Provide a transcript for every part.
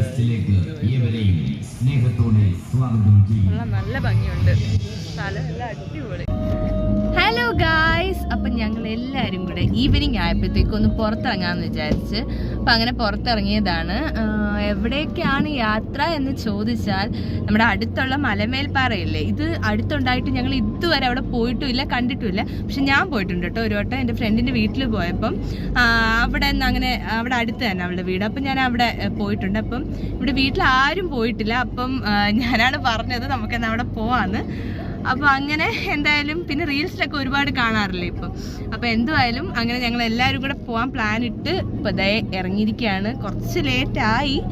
ഫെസ്റ്റിലേക്ക് ഏവരെയും സ്നേഹത്തോടെ സ്വാഗതം ചെയ്യുന്നു. നല്ല ഭംഗിയുണ്ട്. സ്ഥലം എല്ലാം അടിപൊളി. ഹലോ ഗായ്സ് അപ്പം ഞങ്ങൾ എല്ലാവരും കൂടെ ഈവനിങ് ആയപ്പോഴത്തേക്കും ഒന്ന് പുറത്തിറങ്ങാമെന്ന് വിചാരിച്ച്. അപ്പം അങ്ങനെ പുറത്തിറങ്ങിയതാണ്. എവിടേക്കാണ് യാത്ര എന്ന് ചോദിച്ചാൽ നമ്മുടെ അടുത്തുള്ള മലമേൽപ്പാറയില്ലേ? ഇത് അടുത്തുണ്ടായിട്ട് ഞങ്ങൾ ഇതുവരെ അവിടെ പോയിട്ടുമില്ല കണ്ടിട്ടുമില്ല. പക്ഷെ ഞാൻ പോയിട്ടുണ്ട് കേട്ടോ. ഒരു വട്ടം എന്റെ ഫ്രണ്ടിന്റെ വീട്ടിൽ പോയപ്പം അവിടെ നിന്ന് അങ്ങനെ അവിടെ അടുത്ത് തന്നെ അവളുടെ വീട്. അപ്പം ഞാൻ അവിടെ പോയിട്ടുണ്ട്. അപ്പം ഇവിടെ വീട്ടിൽ ആരും പോയിട്ടില്ല. അപ്പം ഞാനാണ് പറഞ്ഞത് നമുക്കെന്നാ അവിടെ പോവാന്ന്. അപ്പോൾ അങ്ങനെ എന്തായാലും പിന്നെ റീൽസിലൊക്കെ ഒരുപാട് കാണാറില്ലേ ഇപ്പം? അപ്പോൾ എന്തുമായാലും അങ്ങനെ ഞങ്ങൾ എല്ലാവരും കൂടെ പോകാൻ പ്ലാൻ ഇട്ട് ഇപ്പോൾ ദയ ഇറങ്ങിയിരിക്കുകയാണ് കുറച്ച് ലേറ്റ് ആയി.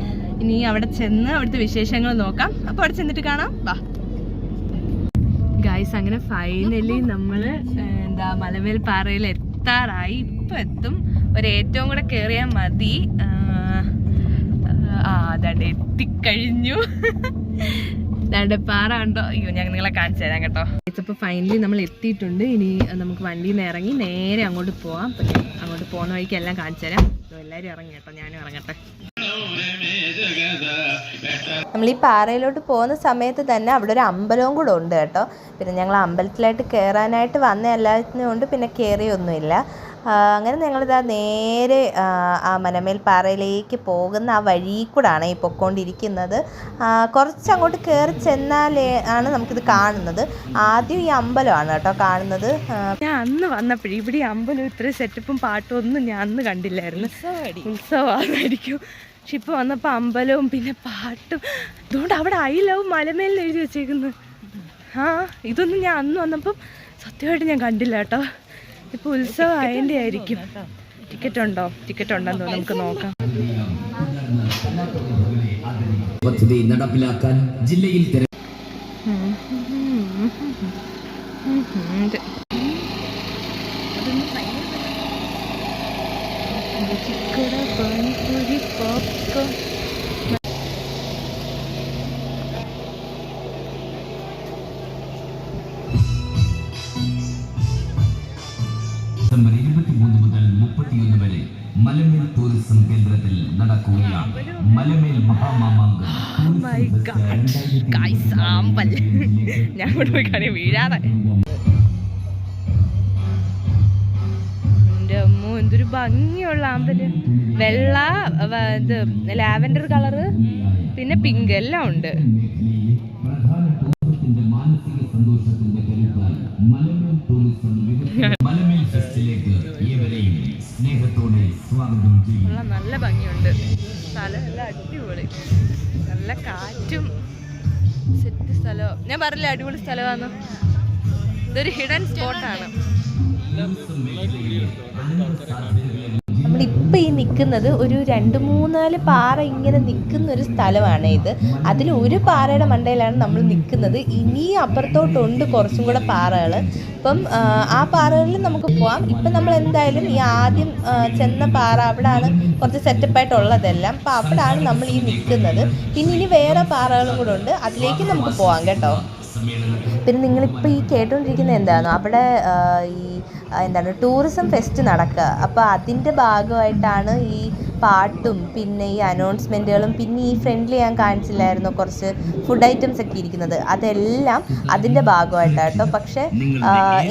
ഇനി അവിടെ ചെന്ന് അവിടുത്തെ വിശേഷങ്ങൾ നോക്കാം. അപ്പോൾ അവിടെ ചെന്നിട്ട് കാണാം. വാ. ഗായ്സ് അങ്ങനെ ഫൈനലി നമ്മൾ എന്താ മലമേൽ പാറയിൽ എത്താറായി. ഇപ്പം എത്തും. ഒരു ഏറ്റവും കൂടെ കയറിയാൽ മതി. ആ, അതെ എത്തിക്കഴിഞ്ഞു. ദാണ്ട് പാറ കണ്ടോ? അയ്യോ ഞാൻ നിങ്ങളെ കാണിച്ചു തരാം കേട്ടോ. ഇപ്പോൾ ഫൈനലി നമ്മൾ എത്തിയിട്ടുണ്ട്. ഇനി നമുക്ക് വണ്ടിയിൽ നിന്ന് ഇറങ്ങി നേരെ അങ്ങോട്ട് പോവാം. അങ്ങോട്ട് പോകുന്ന വഴിക്ക് എല്ലാം കാണിച്ചു തരാം. എല്ലാവരും ഇറങ്ങി കേട്ടോ. ഞാനും ഇറങ്ങട്ടെ. നമ്മൾ ഈ പാറയിലോട്ട് പോകുന്ന സമയത്ത് തന്നെ അവിടെ ഒരു അമ്പലവും കൂടെ ഉണ്ട് കേട്ടോ. പിന്നെ ഞങ്ങൾ അമ്പലത്തിലായിട്ട് കയറാനായിട്ട് വന്ന എല്ലാത്തിനും കൊണ്ട് പിന്നെ കയറിയൊന്നുമില്ല അങ്ങനെ ഞങ്ങളിതാ നേരെ ആ, മനമേൽ പാറയിലേക്ക് പോകുന്ന ആ വഴി കൂടാണ് ഈ പൊക്കോണ്ടിരിക്കുന്നത് ആ, കുറച്ച് അങ്ങോട്ട് കയറി ചെന്നാലേ ആണ് നമുക്കിത് കാണുന്നത്. ആദ്യം ഈ അമ്പലമാണ് കേട്ടോ കാണുന്നത്. ഞാൻ അന്ന് വന്നപ്പോഴേ ഇവിടെ ഈ അമ്പലം ഇത്ര സെറ്റപ്പും പാട്ടും ഒന്നും ഞാൻ അന്ന് കണ്ടില്ലായിരുന്നു. ഉത്സവമായിരിക്കും. പക്ഷെ ഇപ്പൊ വന്നപ്പോൾ അമ്പലവും പിന്നെ പാട്ടും. അതുകൊണ്ട് അവിടെ ഐ ലവ് മലമേലിൽ എഴുതി വെച്ചേക്കുന്നു ആ ഇതൊന്നും ഞാൻ അന്ന് വന്നപ്പം സത്യമായിട്ട് ഞാൻ കണ്ടില്ല കേട്ടോ. ഇപ്പൊ ഉത്സവം അതിന്റെ ആയിരിക്കും ടിക്കറ്റ് ഉണ്ടോ ടിക്കറ്റ് ഉണ്ടെന്ന് നമുക്ക് നോക്കാം. പദ്ധതി നടപ്പിലാക്കാൻ ജില്ലയിൽ. ചിക്കട പാനിപ്പൂരി പോപ്കോൺ മുതൽ മുപ്പത്തിയൊന്ന് വരെ മലമേൽ ടൂറിസം കേന്ദ്രത്തിൽ നടക്കുകയാണ്. മലമേൽ മഹാമാമാങ്കം ഗാഡ് ഞാൻ ഇവിടെ വീഴാതെ. അമ്മോ എന്തൊരു ഭംഗിയുള്ള ആമ്പൽ വെള്ള ഇത് ലാവൻഡർ കളറ്. പിന്നെ പിങ്ക് എല്ലാം ഉണ്ട്. ഭംഗിയുണ്ട്. സ്ഥലം എല്ലാം അടിപൊളി. നല്ല കാറ്റും സെറ്റ് സ്ഥലം ഞാൻ പറഞ്ഞില്ല അടിപൊളി സ്ഥലമാണ് ഇതൊരു ഹിഡൻ സ്പോട്ടാണ് നമ്മളിപ്പോൾ ഈ നിൽക്കുന്നത് ഒരു രണ്ട് മൂന്നാൽ പാറ ഇങ്ങനെ നിൽക്കുന്ന ഒരു സ്ഥലമാണ് ഇത്. അതിൽ ഒരു പാറയുടെ മണ്ടയിലാണ് നമ്മൾ നിൽക്കുന്നത് ഇനി അപ്പുറത്തോട്ടുണ്ട് കുറച്ചും കൂടെ പാറകൾ അപ്പം ആ, പാറകളിൽ നമുക്ക് പോവാം. ഇപ്പം നമ്മൾ എന്തായാലും ഈ ആദ്യം ചെന്ന പാറ അവിടെ ആണ് കുറച്ച് സെറ്റപ്പായിട്ടുള്ളതെല്ലാം അപ്പം ആണ് നമ്മൾ ഈ നിൽക്കുന്നത് പിന്നെ ഇനി വേറെ പാറകളും കൂടെ ഉണ്ട്. അതിലേക്ക് നമുക്ക് പോവാം കേട്ടോ. പിന്നെ നിങ്ങളിപ്പോൾ ഈ കേട്ടുകൊണ്ടിരിക്കുന്നത് എന്താണോ അവിടെ ഈ എന്താണ് ടൂറിസം ഫെസ്റ്റ് നടക്കുക അപ്പോൾ അതിന്റെ ഭാഗമായിട്ടാണ് ഈ പാട്ടും പിന്നെ ഈ അനൗൺസ്മെന്റുകളും പിന്നെ ഈ ഫ്രണ്ട്ലി ഞാൻ കാണിച്ചില്ലായിരുന്നു കുറച്ച് ഫുഡ് ഐറ്റംസ് ഒക്കെ ഇരിക്കുന്നത്. അതെല്ലാം അതിന്റെ ഭാഗമായിട്ടാണ് കേട്ടോ പക്ഷേ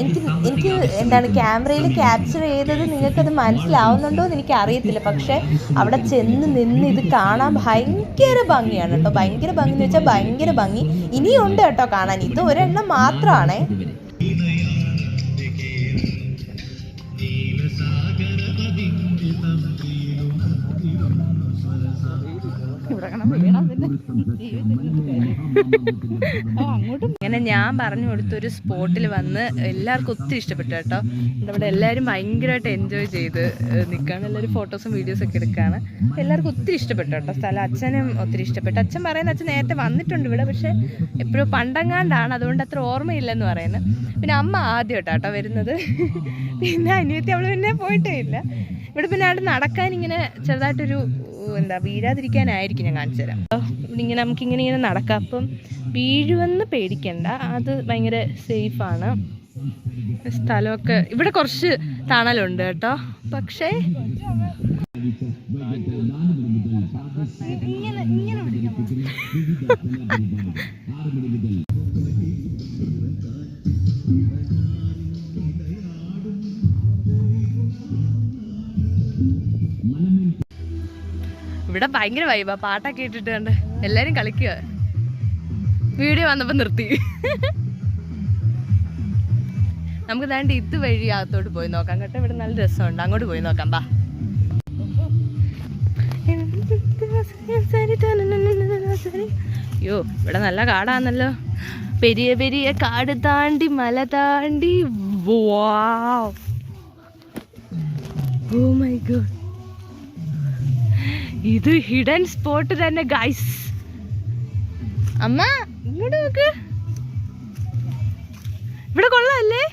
എനിക്ക് എനിക്ക് എന്താണ് ക്യാമറയിൽ ക്യാപ്ചർ ചെയ്തത് നിങ്ങൾക്കത് മനസ്സിലാവുന്നുണ്ടോ എന്ന് എനിക്ക് അറിയത്തില്ല. പക്ഷേ അവിടെ ചെന്ന് നിന്ന് ഇത് കാണാൻ ഭയങ്കര ഭംഗിയാണ് കേട്ടോ. ഭയങ്കര ഭംഗി എന്ന് വെച്ചാൽ ഭയങ്കര ഭംഗി. ഇനിയുണ്ട് കേട്ടോ കാണാൻ. ഇത് ഒരെണ്ണം മാത്രമാണേ ഇങ്ങനെ ഞാൻ പറഞ്ഞു കൊടുത്തൊരു സ്പോട്ടിൽ വന്ന് എല്ലാവർക്കും ഒത്തിരി ഇഷ്ടപ്പെട്ടു കേട്ടോ. നമ്മുടെ എല്ലാവരും ഭയങ്കരമായിട്ട് എൻജോയ് ചെയ്ത് നിൽക്കുകയാണ് എല്ലാവരും ഫോട്ടോസും വീഡിയോസും ഒക്കെ എടുക്കുകയാണ് എല്ലാവർക്കും ഒത്തിരി ഇഷ്ടപ്പെട്ടു കേട്ടോ. സ്ഥലം അച്ഛനും ഒത്തിരി ഇഷ്ടപ്പെട്ടു. അച്ഛൻ പറയുന്ന അച്ഛൻ നേരത്തെ വന്നിട്ടുണ്ട് ഇവിടെ പക്ഷേ എപ്പോഴും പണ്ടങ്ങാണ്ടാണ്. അതുകൊണ്ട് അത്ര ഓർമ്മയില്ലെന്ന് പറയുന്നത് പിന്നെ അമ്മ ആദ്യം കേട്ടോ വരുന്നത്. പിന്നെ അനിയത്തി അവൾ പിന്നെ പോയിട്ടേ ഇല്ല. ഇവിടെ പിന്നെ അവിടെ നടക്കാൻ ഇങ്ങനെ ചെറുതായിട്ടൊരു എന്താ വീഴാതിരിക്കാനായിരിക്കും ഞാൻ കാണിച്ചു തരാം. നമുക്ക് ഇങ്ങനെ നമുക്കിങ്ങനെ ഇങ്ങനെ നടക്കാം. അപ്പം വീഴുമെന്ന് പേടിക്കണ്ട. അത് ഭയങ്കര സേഫാണ് സ്ഥലമൊക്കെ ഇവിടെ കുറച്ച് തണലുണ്ട് കേട്ടോ. പക്ഷേ ഇങ്ങനെ ഇങ്ങനെ ഇവിടെ ഭയങ്കര വൈബാ പാട്ടൊക്കെ ഇട്ടിട്ട് കണ്ട് എല്ലാരും കളിക്കുക വീഡിയോ വന്നപ്പോ നിർത്തി. നമുക്ക് ദാണ്ട് ഇത് വഴി അകത്തോട്ട് പോയി നോക്കാം കേട്ടോ. ഇവിടെ നല്ല രസമുണ്ട്. അങ്ങോട്ട് പോയി നോക്കാം ബാ. അയ്യോ ഇവിടെ നല്ല കാടാന്നല്ലോ പെരിയ പെരിയ കാട് താണ്ടി മല താണ്ടി. വാ ഓ മൈ ഗോഡ് ഇത് ഹിഡൻ സ്പോട്ട് തന്നെ ഗൈസ് അമ്മ ഇങ്ങോട്ട് നോക്ക്. ഇവിടെ കൊള്ളാല്ലേ?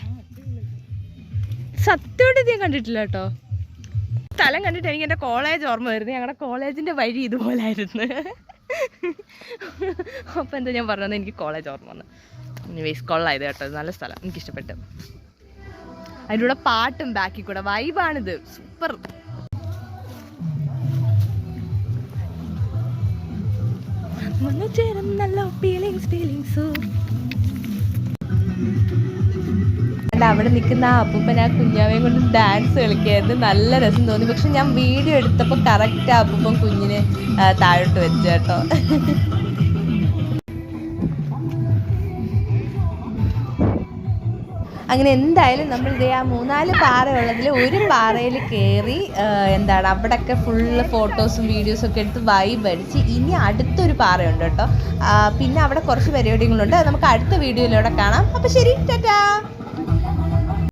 സത്യമായിട്ട് ഞാൻ കണ്ടിട്ടില്ല കേട്ടോ. സ്ഥലം കണ്ടിട്ട് എനിക്ക് എന്റെ കോളേജ് ഓർമ്മ വരുന്നു. ഞങ്ങളുടെ കോളേജിന്റെ വഴി ഇതുപോലായിരുന്നു. അപ്പോൾ എന്താ ഞാൻ പറഞ്ഞത്? എനിക്ക് കോളേജ് ഓർമ്മ വന്നു. വേസ് കൊള്ളായത് കേട്ടോ. നല്ല സ്ഥലം. എനിക്കിഷ്ടപ്പെട്ടു. അതിലൂടെ പാട്ടും ബാക്കി കൂടെ. വൈബാണിത് സൂപ്പർ വന്നു ചേരും നല്ല ഫീലിങ്സ് ഫീലിങ്സ് അവിടെ നിൽക്കുന്ന ആ അപ്പൂപ്പൻ ആ കുഞ്ഞാവയും കൊണ്ട് ഡാൻസ് കളിക്കായിരുന്നു. നല്ല രസം തോന്നി. പക്ഷെ ഞാൻ വീഡിയോ എടുത്തപ്പോൾ കറക്റ്റ് ആ അപ്പൂപ്പൻ കുഞ്ഞിനെ താഴോട്ട് വെച്ചു കേട്ടോ. അങ്ങനെ എന്തായാലും നമ്മൾ ഇതേ ആ മൂന്നാൽ പാറ ഉള്ളതിൽ ഒരു പാറയിൽ കയറി എന്താണ് അവിടെയൊക്കെ ഫുള്ള് ഫോട്ടോസും വീഡിയോസും ഒക്കെ എടുത്ത് വൈബ് അടിച്ച് ഇനി അടുത്തൊരു പാറയുണ്ട് കേട്ടോ. പിന്നെ അവിടെ കുറച്ച് പരിപാടികളുണ്ട്. അത് നമുക്ക് അടുത്ത വീഡിയോയിലൂടെ കാണാം. അപ്പോൾ ശരി ടാറ്റാ.